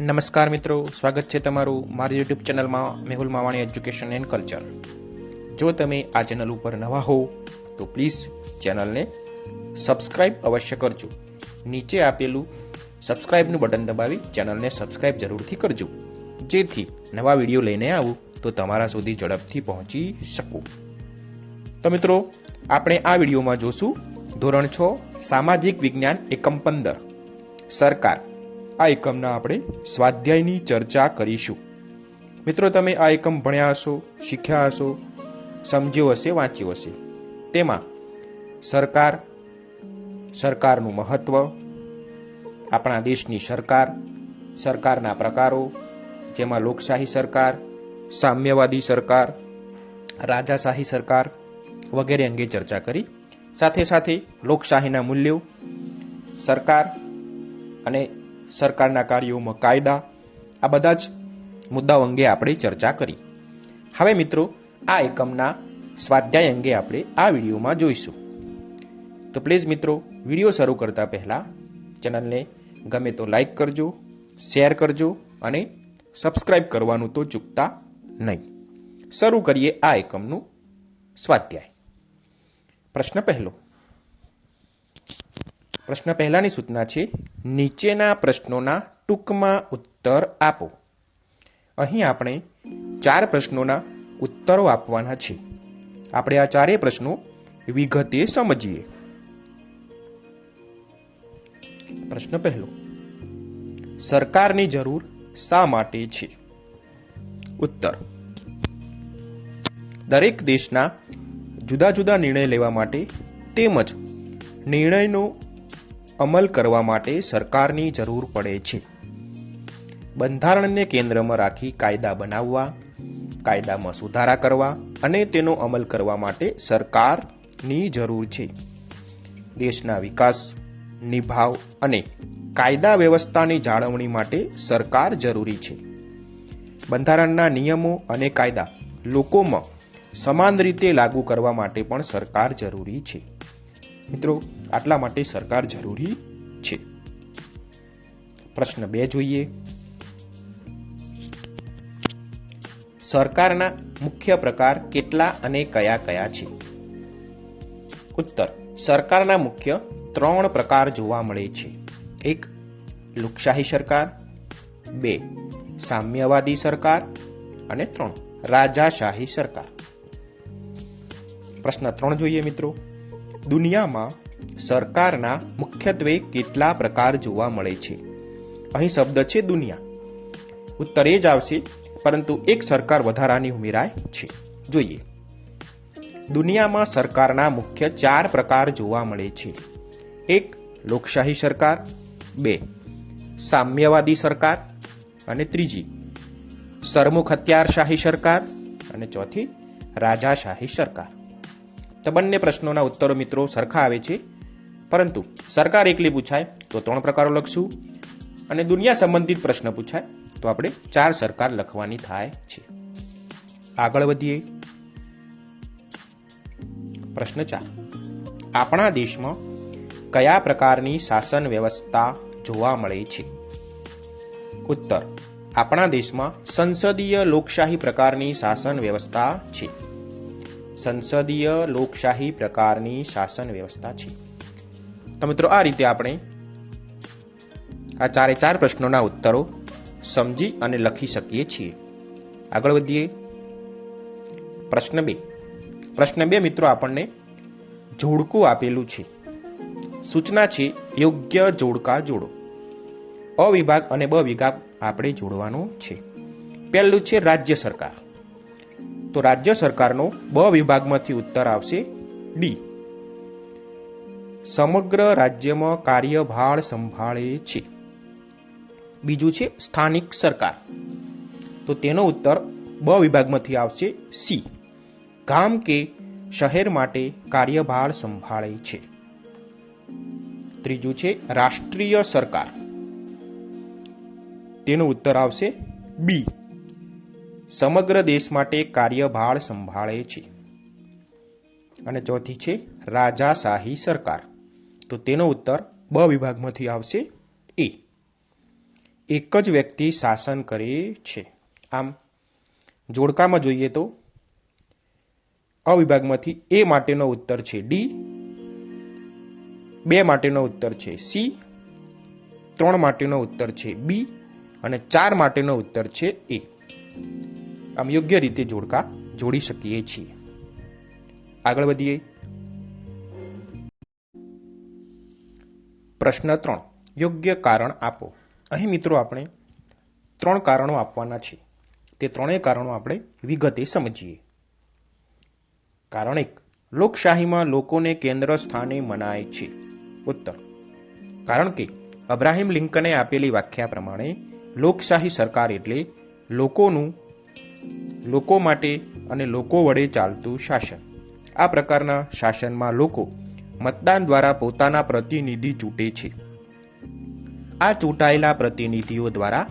નમસ્કાર મિત્રો, સ્વાગત છે તમારું મારી યુટ્યુબ ચેનલમાં Mehul Mavani education and culture જો તમે આ ચેનલ ઉપર નવા હો તો પ્લીઝ ચેનલને સબસ્ક્રાઇબ અવશ્ય કરજો. નીચે આપેલું સબસ્ક્રાઇબનું બટન દબાવી ચેનલને સબસ્ક્રાઇબ જરૂરથી કરજો. જેથી નવા વીડિયો લઈને આવું તો તમારા સુધી ઝડપથી પહોંચી શકું. તો મિત્રો, આપણે આ વિડીયોમાં જોશું ધોરણ છ, સામાજિક વિજ્ઞાન એકમ પંદર, સરકાર. આ એકમના આપણે સ્વાધ્યાયની ચર્ચા કરીશું. મિત્રો, તમે આ એકમ ભણ્યા હશો, શીખ્યા હશો, સમજ્યો હશે, વાંચ્યો હશે. તેમાં સરકાર, સરકારનું મહત્વ, આપણા દેશની સરકાર, સરકારના પ્રકારો, જેમાં લોકશાહી સરકાર, સામ્યવાદી સરકાર, રાજાશાહી સરકાર વગેરે અંગે ચર્ચા કરી. સાથે સાથે લોકશાહીના મૂલ્યો, સરકાર અને સરકારના કાર્યોમાં કાયદા, આ બધા જ મુદ્દાઓ અંગે આપણે ચર્ચા કરી. હવે મિત્રો, આ એકમના સ્વાધ્યાય અંગે આપણે આ વિડીયોમાં જોઈશું. તો પ્લીઝ મિત્રો, વીડિયો શરૂ કરતા પહેલા ચેનલને ગમે તો લાઈક કરજો શેર કરજો અને સબસ્ક્રાઇબ કરવાનું તો ચૂકતા નહીં. શરૂ કરીએ આ એકમનું સ્વાધ્યાય. પ્રશ્ન પહેલો પ્રશ્ન પહેલાની સૂચના છે, નીચેના પ્રશ્નોના ટૂંકમાં ઉત્તર આપો. અહીં આપણે ચાર પ્રશ્નોના ઉત્તરો આપવાના છે. આપણે આ ચારેય પ્રશ્નો વિગતે સમજીએ. પ્રશ્ન પહેલો. સરકારની જરૂર શા માટે છે? ઉત્તર. દરેક દેશના જુદા જુદા નિર્ણય લેવા માટે તેમજ નિર્ણયનો અમલ કરવા માટે સરકારની જરૂર પડે છે. બંધારણને કેન્દ્રમાં રાખી કાયદા બનાવવા, કાયદામાં સુધારા કરવા અને તેનો અમલ કરવા માટે સરકારની જરૂર છે. દેશના વિકાસ, નિભાવ અને કાયદા વ્યવસ્થાની જાળવણી માટે સરકાર જરૂરી છે. બંધારણના નિયમો અને કાયદા લોકોમાં સમાન રીતે લાગુ કરવા માટે પણ સરકાર જરૂરી છે. મિત્રો, આટલા માટે સરકાર જરૂરી છે. પ્રશ્ન બે જોઈએ. સરકારના મુખ્ય પ્રકાર કેટલા અને કયા કયા છે? ઉત્તર, સરકારના મુખ્ય ત્રણ પ્રકાર જોવા મળે છે. એક, લોકશાહી સરકાર. બે, સામ્યવાદી સરકાર. અને ત્રણ, રાજાશાહી સરકાર. પ્રશ્ન ત્રણ જોઈએ મિત્રો. દુનિયામાં સરકારના મુખ્યત્વે કેટલા પ્રકાર જોવા મળે છે? અહીં શબ્દ છે દુનિયા. ઉત્તર એ જ આવશે, પરંતુ એક સરકાર વધારાની ઉમેરાય છે. જોઈએ. દુનિયામાં સરકારના મુખ્ય ચાર પ્રકાર જોવા મળે છે. એક, લોકશાહી સરકાર. બે, સામ્યવાદી સરકાર. અને ત્રીજી, સરમુખ હત્યારશાહી સરકાર. અને ચોથી, રાજાશાહી સરકાર. તો બંને પ્રશ્નોના ઉત્તરો મિત્રો સરખા આવે છે. પરંતુ સરકાર એકલી પૂછાય તો ત્રણ પ્રકારો લખશું અને દુનિયા સંબંધિત પ્રશ્ન પૂછાય તો આપણે ચાર સરકાર લખવાની થાય છે. આગળ વધીએ. પ્રશ્ન ચાર. આપણા દેશમાં કયા પ્રકારની શાસન વ્યવસ્થા જોવા મળે છે? ઉત્તર. આપણા દેશમાં સંસદીય લોકશાહી પ્રકારની શાસન વ્યવસ્થા છે. સંસદીય લોકશાહી પ્રકારની શાસન વ્યવસ્થા છે. તો મિત્રો, આ રીતે આપણે આ ચારે ચાર પ્રશ્નોના ઉત્તરો સમજી અને લખી શકીએ છીએ. આગળ વધીએ. પ્રશ્ન બે. પ્રશ્ન બે મિત્રો, આપણને જોડકું આપેલું છે. સૂચના છે, યોગ્ય જોડકા જોડો. અ વિભાગ અને બ વિભાગ આપણે જોડવાનો છે. પહેલું છે, રાજ્ય સરકાર. તો રાજ્ય સરકારનો બ વિભાગમાંથી ઉત્તર આવશે ડી. સમગ્ર રાજ્યમાં કાર્યભાર સંભાળે છે. બીજું છે સ્થાનિક સરકાર. તો તેનો ઉત્તર બ વિભાગમાંથી આવશે સી. ગામ કે શહેર માટે કાર્યભાર સંભાળે છે. ત્રીજું છે રાષ્ટ્રીય સરકાર. તેનો ઉત્તર આવશે બી. સમગ્ર દેશ માટે કાર્યભાર સંભાળે છે. અને ચોથી છે રાજાશાહી સરકાર. તો તેનો ઉત્તર બ વિભાગમાંથી આવશે એ. એક જ વ્યક્તિ શાસન કરે છે. આમ, જોડકામાં જોઈએ તો અ વિભાગમાંથી એ માટેનો ઉત્તર છે ડી, બે માટેનો ઉત્તર છે સી, ત્રણ માટેનો ઉત્તર છે બી અને ચાર માટેનો ઉત્તર છે એ. આમ યોગ્ય રીતે જોડકા જોડી શકીએ છીએ. આગળ વધીએ. પ્રશ્ન ત્રણ. યોગ્ય કારણ આપો. અહીં મિત્રો આપણે ત્રણ કારણો આપવાના છે. તે ત્રણેય કારણો આપણે વિગતે સમજીએ. કારણ એક, લોકશાહીમાં લોકોને કેન્દ્ર સ્થાને મનાય છે. ઉત્તર. કારણ કે અબ્રાહિમ લિંકને આપેલી વ્યાખ્યા પ્રમાણે લોકશાહી સરકાર એટલે લોકોનું લોકો માટે અને લોકો વડે ચાલતું શાસન. આ પ્રકારના શાસનમાં લોકો મતદાન દ્વારા પોતાના પ્રતિનિધિ ચૂંટે છે. આ ચૂંટાયેલા પ્રતિનિધિઓ દ્વારા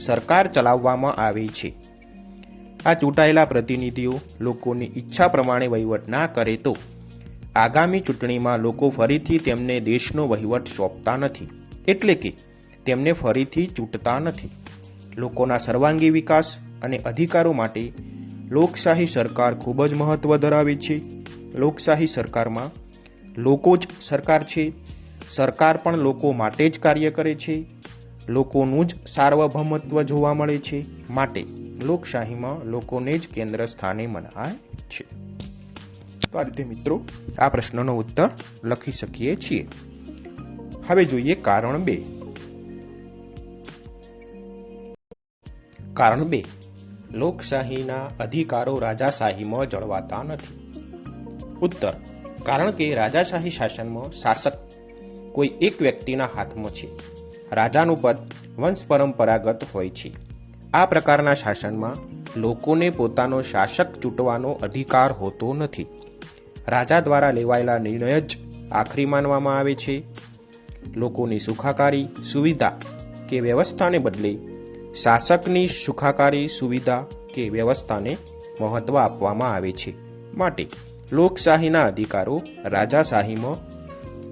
સરકાર ચલાવવામાં આવે છે. આ ચૂંટાયેલા પ્રતિનિધિઓ લોકોની ઈચ્છા પ્રમાણે વહીવટ ના કરે તો આગામી ચૂંટણીમાં લોકો ફરીથી તેમને દેશનો વહીવટ સોંપતા નથી. એટલે કે તેમને ફરીથી ચૂંટતા નથી. લોકોના સર્વાંગી વિકાસ અને અધિકારો માટે લોકશાહી સરકાર ખૂબ જ મહત્વ ધરાવે છે. લોકશાહી સરકારમાં લોકો જ સરકાર છે. સરકાર પણ લોકો માટે જ કાર્ય કરે છે. લોકોનું જ સાર્વભૌમત્વ જોવા મળે છે. માટે લોકશાહીમાં લોકોને જ કેન્દ્ર સ્થાને મનાય છે. તો આ રીતે મિત્રો આ પ્રશ્નનો ઉત્તર લખી શકીએ છીએ. હવે જોઈએ કારણ બે. કારણ બે. લોકશાહીના અધિકારો રાજાશાહીમાં જળવાતા નથી. ઉત્તર, કારણ કે રાજાશાહી શાસનમાં શાસક કોઈ એક વ્યક્તિના હાથમાં છે. રાજાનું પદ વંશ પરંપરાગત હોય છે. આ પ્રકારના શાસનમાં લોકોને પોતાનો શાસક ચૂંટવાનો અધિકાર હોતો નથી. રાજા દ્વારા લેવાયેલા નિર્ણય જ આખરી માનવામાં આવે છે. લોકોની સુખાકારી, સુવિધા કે વ્યવસ્થાને બદલે શાસકની સુખાકારી સુવિધા કે વ્યવસ્થાને મહત્વ આપવામાં આવે છે. માટે લોકશાહીના અધિકારો રાજાશાહીમાં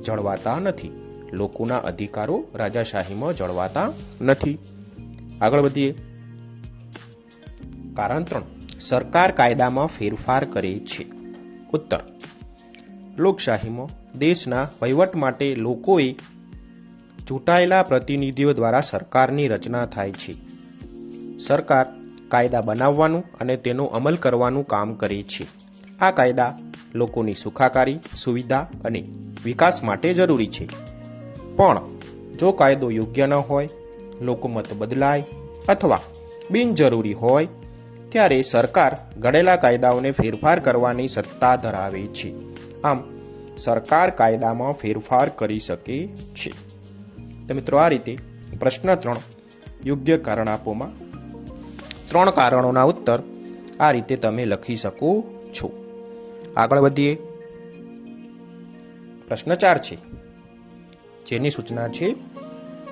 જળવાતા નથી. લોકોના અધિકારો રાજાશાહીમાં જળવાતા નથી. આગળ વધીએ. કારણ ત્રણ. સરકાર કાયદામાં ફેરફાર કરે છે. ઉત્તર. લોકશાહીમાં દેશના વહીવટ માટે લોકોએ ચૂંટાયેલા પ્રતિનિધિઓ દ્વારા સરકારની રચના થાય છે. સરકાર કાયદા બનાવવાનું અને તેનો અમલ કરવાનું કામ કરે છે. આ કાયદા લોકોની સુખાકારી, સુવિધા અને વિકાસ માટે જરૂરી છે. પણ જો કાયદો યોગ્ય ન હોય લોકોમત બદલાય અથવા બિનજરૂરી હોય, ત્યારે સરકાર ઘડેલા કાયદાઓને ફેરફાર કરવાની સત્તા ધરાવે છે. આમ, સરકાર કાયદામાં ફેરફાર કરી શકે છે. તો મિત્રો, આ રીતે પ્રશ્ન ત્રણ યોગ્ય કારણ આપોમાં ત્રણ કારણોના ઉત્તર આ રીતે તમે લખી શકો છો. આગળ વધીએ. પ્રશ્ન ચાર છે. જેની સૂચના છે,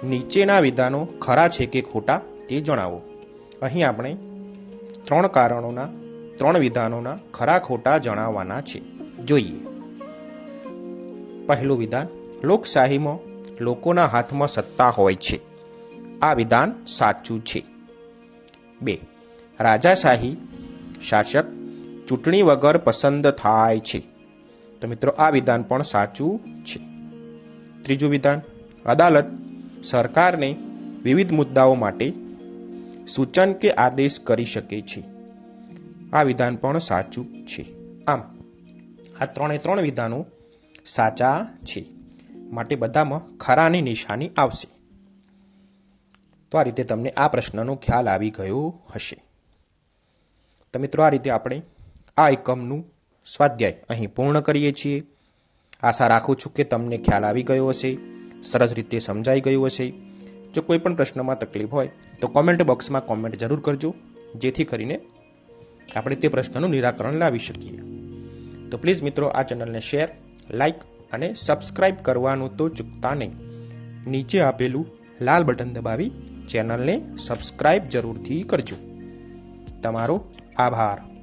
નીચેના વિધાનો ખરા છે કે ખોટા તે જણાવો. અહીં આપણે ત્રણ કારણોના, ત્રણ વિધાનોના ખરા ખોટા જણાવવાના છે. જોઈએ. પહેલું વિધાન લોકશાહીમાં લોકોના હાથમાં સત્તા હોય છે. આ વિધાન સાચું છે. બે. રાજાશાહી, શાસક, ચૂંટણી વગર પસંદ થાય છે. તો મિત્રો, આ વિધાન પણ સાચું છે. ત્રીજું વિધાન, અદાલત સરકારને વિવિધ મુદ્દાઓ માટે સૂચન કે આદેશ કરી શકે છે. આ વિધાન પણ સાચું છે. આમ, આ ત્રણે ત્રણ વિધાનો સાચા છે. માટે બધામાં ખરાની નિશાની આવશે. તો આ રીતે તમને આ પ્રશ્નનો ખ્યાલ આવી ગયો હશે. તો મિત્રો આ રીતે આપણે આ એકમનું સ્વાધ્યાય અહીં પૂર્ણ કરીએ છીએ. આશા રાખું છું કે તમને ખ્યાલ આવી ગયો હશે, સરસ રીતે સમજાઈ ગયું હશે. જો કોઈ પણ પ્રશ્નમાં તકલીફ હોય તો કોમેન્ટ બોક્સમાં કોમેન્ટ જરૂર કરજો, જેથી કરીને આપણે તે પ્રશ્નનું નિરાકરણ લાવી શકીએ. તો પ્લીઝ મિત્રો આ ચેનલને શેર, લાઈક અને સબસ્ક્રાઇબ કરવાનું તો ચૂકતા નહીં. નીચે આપેલું લાલ બટન દબાવી ચેનલને સબસ્ક્રાઇબ જરૂરથી કરજો. તમારો આભાર.